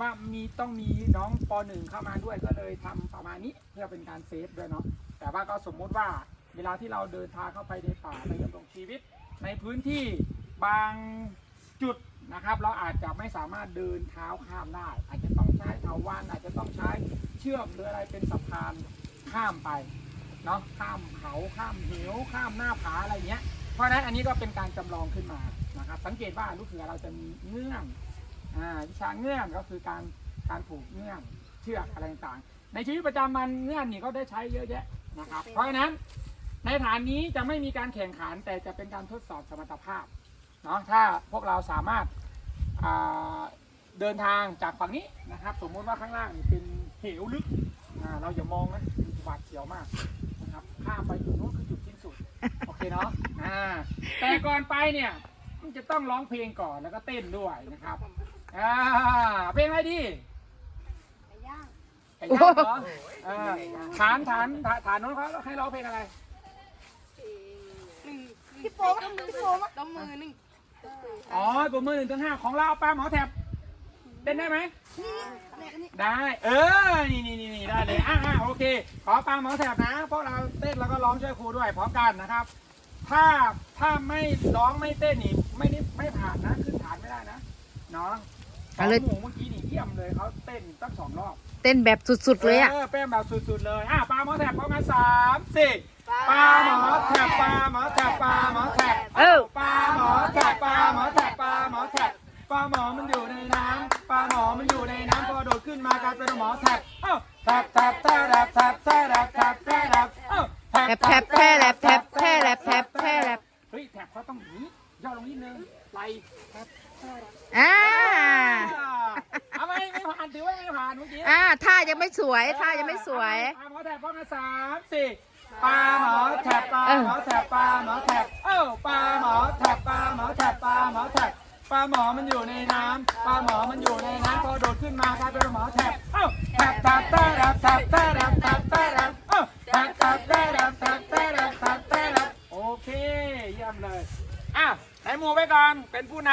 ว่ามีต้องมีน้องปหนึ่งเข้ามาด้วยก็เลยทำประมาณนี้เพื่อเป็นการเซฟด้วยเนาะแต่ว่าก็สมมุติว่าเวลาที่เราเดินทางเข้าไปในป่าไปดำรงชีวิต ในพื้นที่บางจุดนะครับ เราอาจจะไม่สามารถเดินเท้าข้ามได้ อาจจะต้องใช้เถาวันอาจจะต้องใช้เชือกหรืออะไรเป็นสะพานข้ามไปเนาะข้ามเขาข้ามเหวข้ามหน้าผาอะไรเงี้ยเพราะฉะนั้นอันนี้ก็เป็นการจำลองขึ้นมานะครับสังเกตว่าลูกเสือเราจะมีเงื่อน วิชาเงื่อนก็คือการการผูกเงื่อนเชือกอะไรต่างๆ ในชีวิตประจำวันเงื่อนนี่ก็ได้ใช้เยอะแยะนะครับ เพราะฉะนั้นในฐานนี้จะไม่มีการแข่งขันแต่จะเป็นการทดสอบสมรรถภาพเนาะถ้าพวกเราสามารถอ่าเดินทางจากฝั่งนี้นะครับ สมมุติว่าข้างล่างนี่เป็นเหวลึกอ่าเราอย่ามองนะหวาดเสียวมากนะครับข้ามไปจุดนู้นคือจุดสิ้นสุดโอเคเนาะอ่าแต่ก่อนไปเนี่ยมันจะต้องร้องเพลงก่อนแล้วก็เต้นด้วยนะครับ อ่าเพลงอะไรดีไก่ย่างไก่ย่างเหรออ่าฐานฐานฐานฐานน้องเขาให้ร้องเพลงอะไรพี่โป้มพี่โป้มต้มมือหนึ่งอ๋อตัวมือหนึ่งถึงห้าของเราเอาปลาหมอแถบเต้นได้ไหมนี่แม่กันนี่ได้เออนี่นี่นี่นี่ได้เลยอ่าอ่าโอเค ขอปลาหมอแถบนะเพราะเราเต้นแล้วก็ร้องช่วยครูด้วยพร้อมกันนะครับ ถ้าถ้าไม่ร้องไม่เต้นนี่ไม่ได้ไม่ผ่านนะขึ้นฐานไม่ได้นะเนาะ สอเอางเลย หมูเมื่อกี้นี่เยี่ยมเลยเขาเต้นตั้งสองรอบเต้นแบบสุดๆเลยอะเออเต้นแบบสุดๆเลยอะปลาหมอแถบพร้อมกันสามสี่ปลาหมอแถบปลาหมอแถบปลาหมอแถบเออ ปลาหมอแถบปลาหมอแถบปลาหมอแถบปลาหมอมันอยู่ในน้ำปลาหมอมันอยู่ในน้ำพอโดดขึ้นมากลายเป็นหมอแถบเอ้าแถบแถบแถบแถบแถบแถบแถบแถบแถบเอ้าแทบแทบแท้แลบแทบแท้แลบแทบแท้แลบเฮ้ยแถบเขาต้องอย่างนี้ย่อลงนิดนึงไหลแถบแถบอ่าเอาไหมไม่ ผ่านถือว่าไม่ผ่านเมื่อกี้อ่าท่ายังไม่สวยท่ายังไม่สวย ปลาหมอแถบพร้อมกันสามสี่ปลาหมอแถบปลาหมอแถบปลาหมอแถบเอ้าปลาหมอแถบปลาหมอแถบปลาหมอแถบปลาหมอมันอยู่ในน้ำปลาหมอมันอยู่ในน้ำพอโดดขึ้นมากลายเป็นหมอแถบเอ้าแถบแถบแถบแถบแถบแถบแถบแถบเอ้าแถบแถบแถบแถบแถบแถบแถบแถบโอเคเยี่ยมเลยอะไหนหมูไปก่อนเป็นผู้นำ